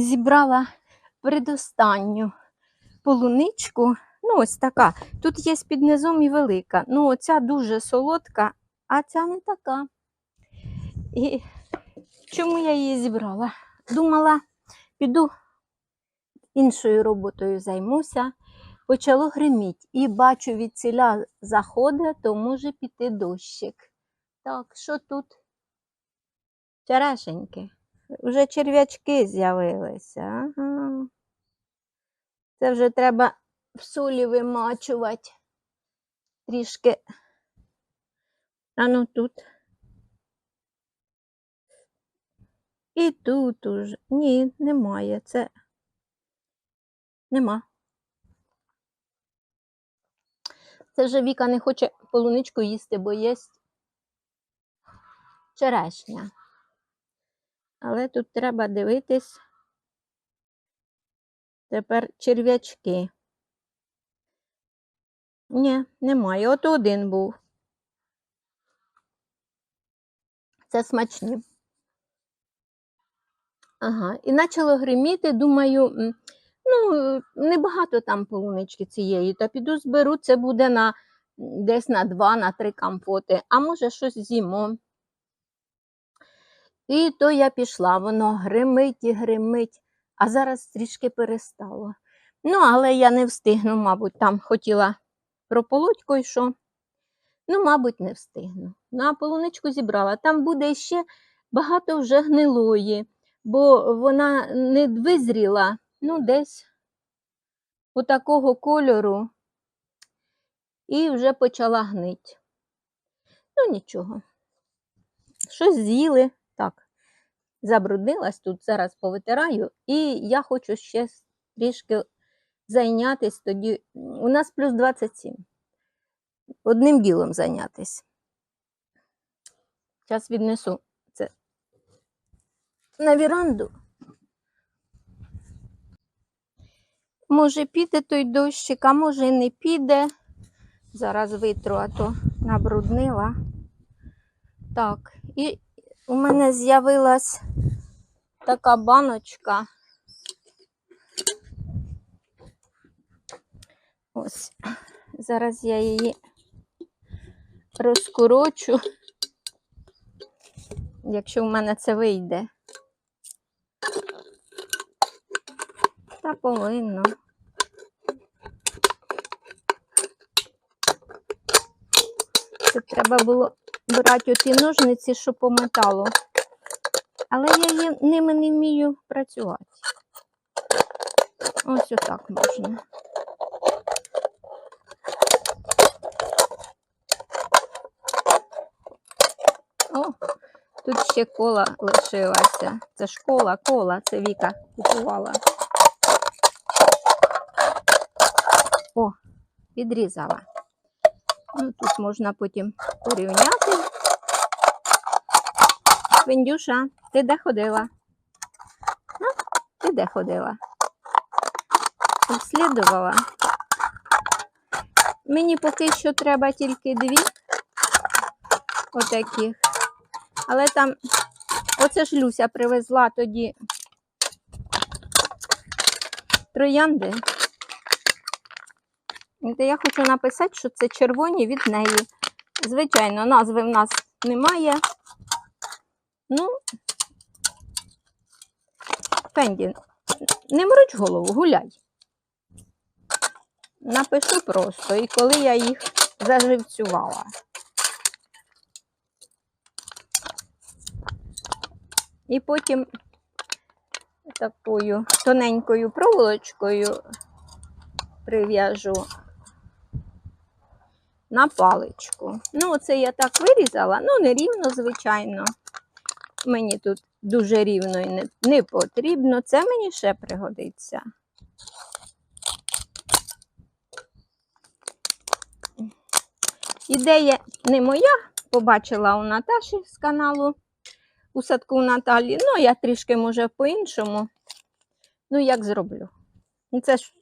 зібрала предостанню полуничку. Ну, ось така. Тут є під низом і велика. Ну, оця дуже солодка, а ця не така. І чому я її зібрала? Думала, піду іншою роботою займуся. Почало гриміть. І бачу, від ціля заходить, то може піти дощик. Так, що тут? Черешеньки. Вже черв'ячки з'явилися. Ага. Це вже треба в солі вимачувати. Трішки. А ну тут. І тут уже. Ні, немає. Це нема. Це вже Віка не хоче полуничку їсти, бо є черешня. Але тут треба дивитись тепер черв'ячки. Ні, немає. От один був. Це смачні. Ага, і почало гриміти, думаю, ну, небагато там полунички цієї, та піду зберу, це буде на десь на два, на три компоти, а може щось з'їмо. І то я пішла, воно гримить і гримить, а зараз трішки перестало. Ну, але я не встигну, мабуть, там хотіла прополоть кой-що. Ну, мабуть, не встигну. Ну, а полуничку зібрала. Там буде ще багато вже гнилої, бо вона не визріла, ну, десь отакого кольору, і вже почала гнить. Ну, нічого. Щось з'їли. Так, забруднилась тут, зараз повитираю, і я хочу ще трішки зайнятися тоді. У нас плюс 27. Одним ділом зайнятися. Зараз віднесу це на віранду. Може, піде той дощик, а може і не піде. Зараз витру, а то набруднила. Так, і у мене з'явилась така баночка. Ось, зараз я її розкорочу, якщо в мене це вийде. Та повинно. Це треба було брати оті ножниці, що по металу. Але я є- ними не вмію працювати. Ось отак можна. О, тут ще кола лишилася. Це ж кола, кола, це Віка купувала. О, відрізала. Ну, тут можна потім порівняти. Вендюша, ти де ходила? Ну, ти де ходила? Обслідувала. Мені поки що треба тільки дві отаких. Але там, оце ж Люся привезла тоді троянди. І я хочу написати, що це червоні від неї. Звичайно, назви в нас немає. Ну, Фенді, не мороч голову, гуляй. Напишу просто, і коли я їх заживцювала. І потім такою тоненькою проволочкою прив'яжу на паличку. Ну, оце я так вирізала, ну, не рівно, звичайно. Мені тут дуже рівно і не, не потрібно. Це мені ще пригодиться. Ідея не моя, побачила у Наташі з каналу у садку Наталі. Ну, я трішки, може, по-іншому. Ну, як зроблю? Ну, Це ж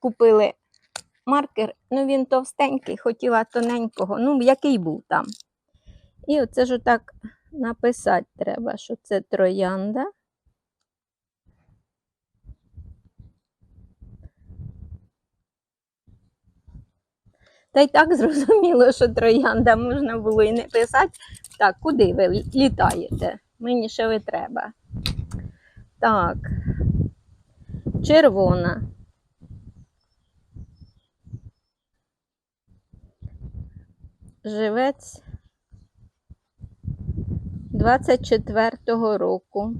купили маркер, ну він товстенький, хотіла тоненького, ну, який був там. І оце ж так написати треба, що це троянда. Та й так зрозуміло, що троянда можна було і не писати. Так, куди ви літаєте? Мені ще ви треба. Так, червона. Живець. 24-го року.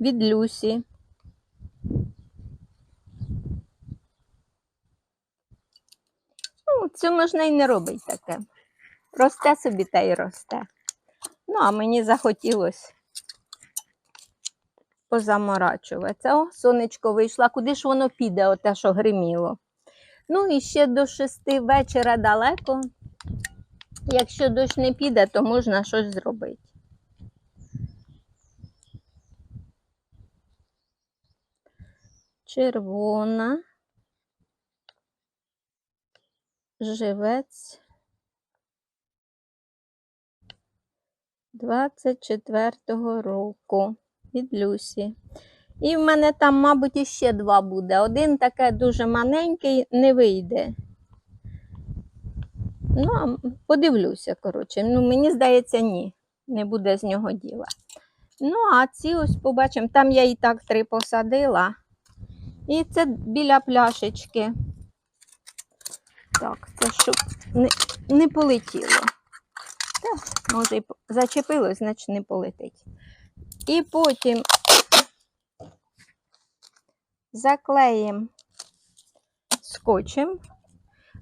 Від Люсі. Ну, це можна і не робити таке. Росте собі та й росте. Ну, а мені захотілося позаморачуватися. О, сонечко вийшло. Куди ж воно піде, оте, що гриміло? Ну, і ще до шести вечора далеко. Якщо дощ не піде, то можна щось зробити. Червона. Живець. 24-го року від Люсі. І в мене там, мабуть, іще два буде. Один таке дуже маленький, не вийде. Ну, подивлюся, коротше. Ну, мені здається, ні, не буде з нього діла. Ну, а ці ось побачимо. Там я і так три посадила. І це біля пляшечки. Так, це щоб не, не полетіло. Та, може, і зачепилось, значить не полетить. І потім заклеїмо скотчем,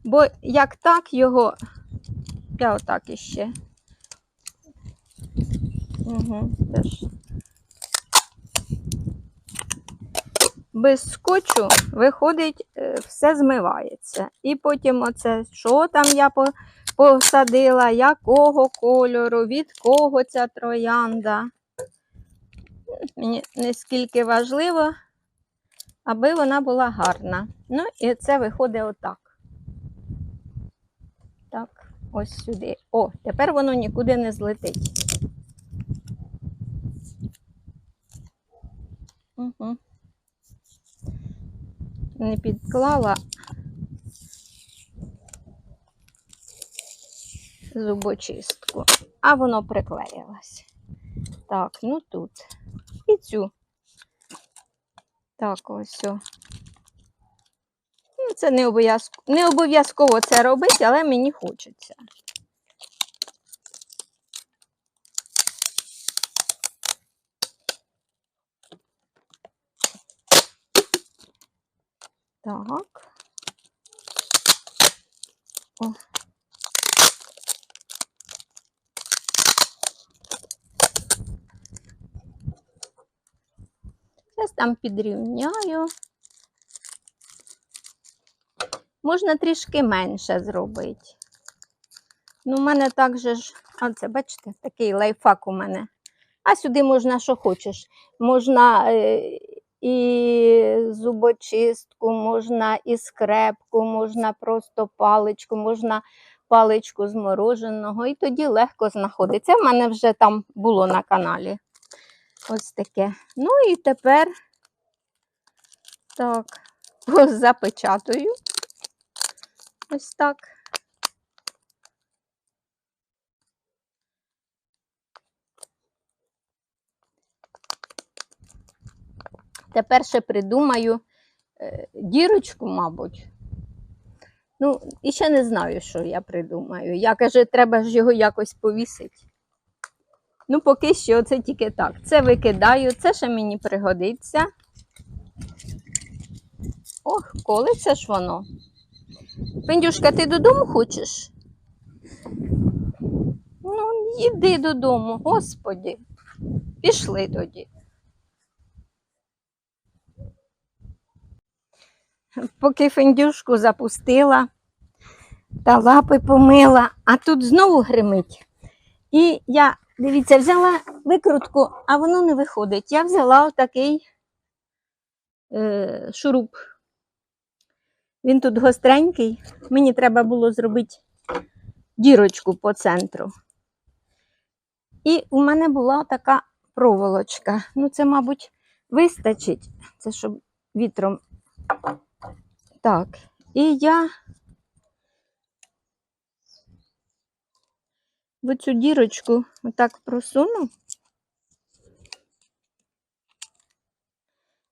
бо як так його, я отак іще. Угу, теж. Без скотчу виходить, е, все змивається. І потім оце, що там я посадила, якого кольору, від кого ця троянда. Мені не скільки важливо, аби вона була гарна. Ну, і це виходить отак. Ось сюди. О, тепер воно нікуди не злетить. Угу. Не підклала зубочистку, а воно приклеїлось. Так, ну тут. І цю. Так, ось. о. Ну, це не обов'язково, не обов'язково це робити, але мені хочеться. Так. О. Зараз там підрівняю. Можна трішки менше зробити. Ну, у мене так же ж, а це, бачите, такий лайфхак у мене. А сюди можна що хочеш. Можна е, і зубочистку, можна і скрепку, можна просто паличку, можна паличку з мороженого, і тоді легко знаходиться. В мене вже там було на каналі. Ось таке. Ну і тепер так, запечатую. Ось так. Тепер ще придумаю е, дірочку, мабуть. Ну, і ще не знаю, що я придумаю. Я каже, треба ж його якось повісити. Ну, поки що це тільки так. Це викидаю, це ще мені пригодиться. Ох, коли це ж воно? Пендюшка, ти додому хочеш? Ну, йди додому, господі. Пішли тоді. Поки фендюшку запустила та лапи помила, а тут знову гримить. І я, дивіться, взяла викрутку, а воно не виходить. Я взяла отакий е, шуруп. Він тут гостренький, мені треба було зробити дірочку по центру. І у мене була така проволочка. Ну, це, мабуть, вистачить, це щоб вітром. Так, і я в цю дірочку отак просуну,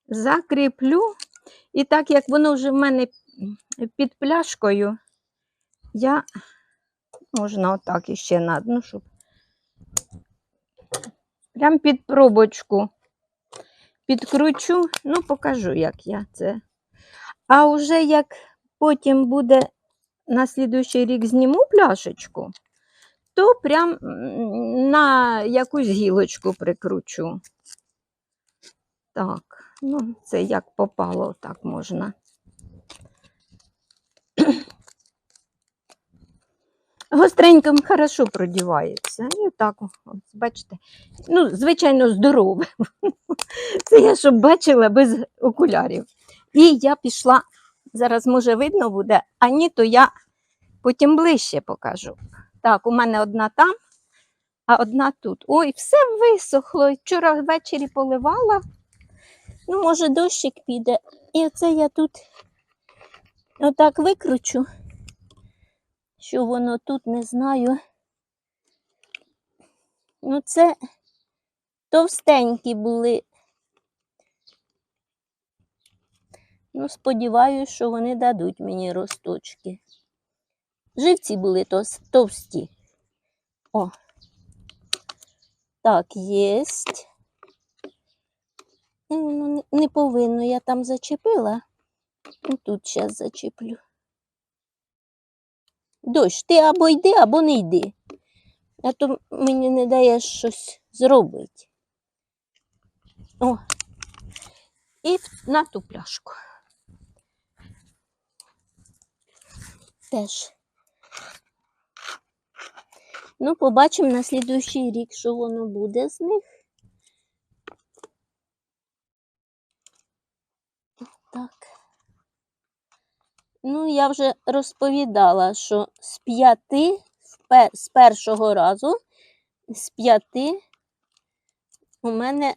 закріплю, і так як воно вже в мене під пляшкою, я можна отак іще на одну, щоб прям під пробочку підкручу, ну, покажу, як я це. А вже як потім буде на слідуючий рік зніму пляшечку, то прям на якусь гілочку прикручу. Так, ну, це як попало, так можна. Гостреньким хорошо продівається. І так, бачите, ну, звичайно, здорове. Це я щоб бачила без окулярів. І я пішла, зараз може видно буде, а ні, то я потім ближче покажу. Так, у мене одна там, а одна тут. Ой, все висохло. Вчора ввечері поливала. Ну, може, дощик піде. І оце я тут отак викручу, що воно тут не знаю. Ну, це товстенькі були. Ну, сподіваюся, що вони дадуть мені росточки. Живці були товсті. О. Так, єсть. Ну, не- не повинно, я там зачепила. Ну, Тут зараз зачеплю. Дощ, ти або йди, або не йди. А то мені не даєш щось зробити. О. І на ту пляшку. Теж. Ну, побачимо на слідуючий рік, що воно буде з них. Так. Ну, я вже розповідала, що з п'яти, з першого разу, з п'яти у мене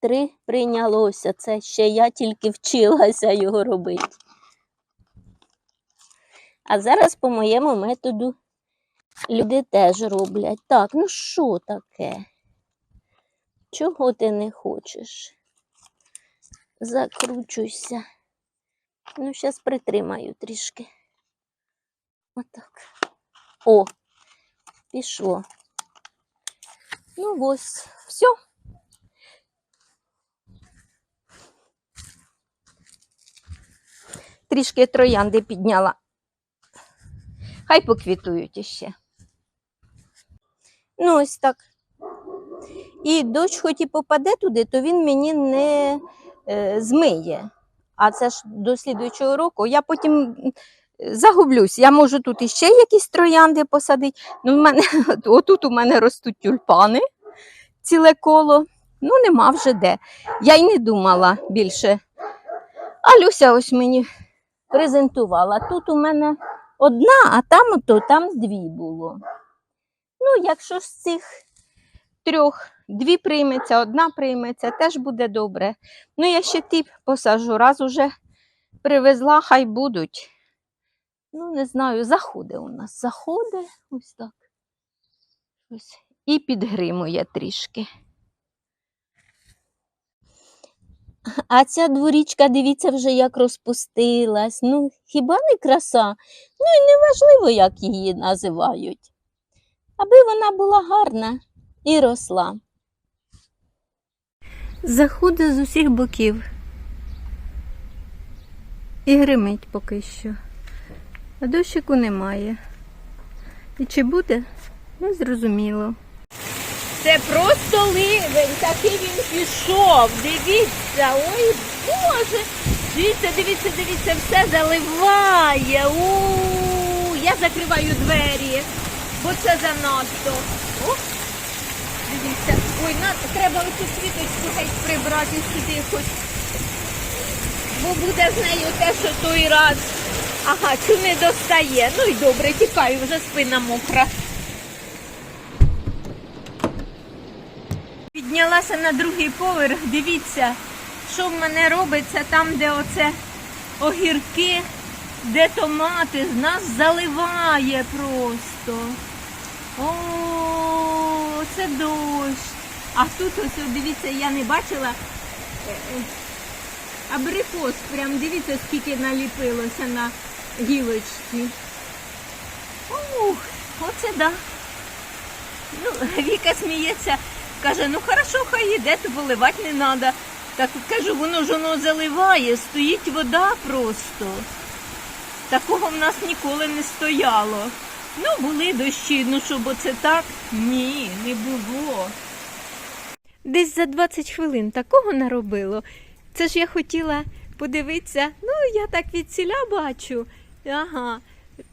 три прийнялося. Це ще я тільки вчилася його робити. А зараз по моєму методу люди теж роблять. Так, ну що таке? Чого ти не хочеш? Закручуйся. Ну, зараз притримаю трішки. Отак. О, пішло. Ну, ось, все. Трішки троянди підняла. Хай поквітують іще. Ну, ось так. І дощ, хоч і попаде туди, то він мені не е, змиє. А це ж до слідуючого року. Я потім загублюсь. Я можу тут іще якісь троянди посадити. Ну, в мене, отут у мене ростуть тюльпани ціле коло. Ну, нема вже де. Я й не думала більше. А Люся ось мені презентувала. Тут у мене одна, а там то там дві було. Ну, якщо з цих трьох дві прийметься, одна прийметься, теж буде добре. Ну, я ще ті посажу, раз уже привезла, хай будуть. Ну, не знаю, заходи у нас. Заходи, ось так. Ось. І підгримує трішки. А ця дворічка, дивіться, вже як розпустилась. Ну, хіба не краса? Ну і не важливо, як її називають. Аби вона була гарна і росла. Заходить з усіх боків. І гримить поки що. А дощику немає. І чи буде? Не зрозуміло. Це просто ливень, такий він пішов. Дивіться, ой Боже. Дивіться, дивіться, дивіться, все заливає. У я закриваю двері, бо це занадто. О, дивіться. Ой, на, треба оцю квіточку геть прибрати сюди хоч. Бо буде з нею те, що той раз. Ага, цю не достає. Ну і добре, тікаю, вже спина мокра. Піднялася на другий поверх, дивіться, що в мене робиться там, де оце огірки, де томати, з нас заливає просто. О, це дощ. А тут ось, дивіться, я не бачила. е, е, Абрикос, прям дивіться, скільки наліпилося на гілочці. Ух, оце да. Ну, Віка сміється, каже, ну хорошо, хай іде, то поливати не треба. Так кажу, воно ж воно заливає, стоїть вода просто. Такого в нас ніколи не стояло. Ну, були дощі, ну щоб оце так? Ні, не було. Десь за 20 хвилин такого наробило. Це ж я хотіла подивитися, ну, я так від ціля бачу. Ага.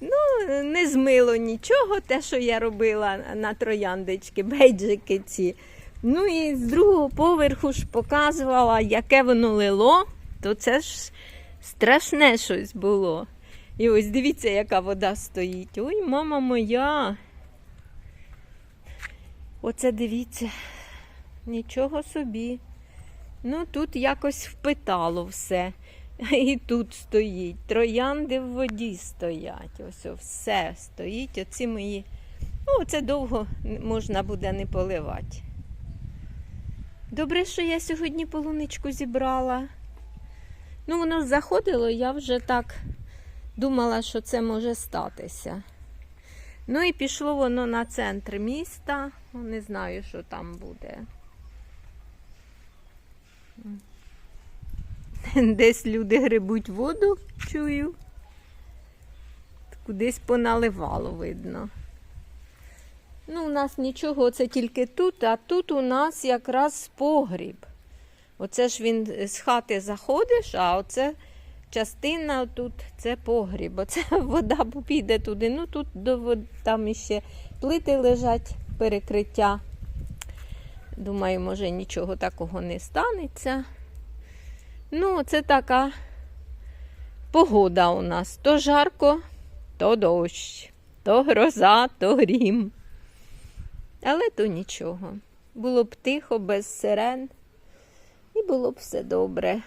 Ну, не змило нічого, те, що я робила на трояндочки, бейджики ці. Ну і з другого поверху ж показувала, яке воно лило, то це ж страшне щось було. І ось дивіться, яка вода стоїть. Ой, мама моя. Оце дивіться. Нічого собі. Ну, тут якось впитало все. І тут стоїть. Троянди в воді стоять. Ось все стоїть. Оці мої. Ну, це довго можна буде не поливати. Добре, що я сьогодні полуничку зібрала. Ну, воно заходило, я вже так думала, що це може статися. Ну і пішло воно на центр міста. Ну, Не знаю, що там буде. Десь люди грибуть воду, чую. Кудись поналивало, видно. Ну, у нас нічого, це тільки тут, а тут у нас якраз погріб. Оце ж він з хати заходиш, а оце частина тут це погріб. Оце вода піде туди. Ну тут до там іще плити лежать, перекриття. Думаю, може нічого такого не станеться. Ну, це така погода у нас. То жарко, то дощ, то гроза, то грім. Але то нічого. Було б тихо, без сирен, і було б все добре.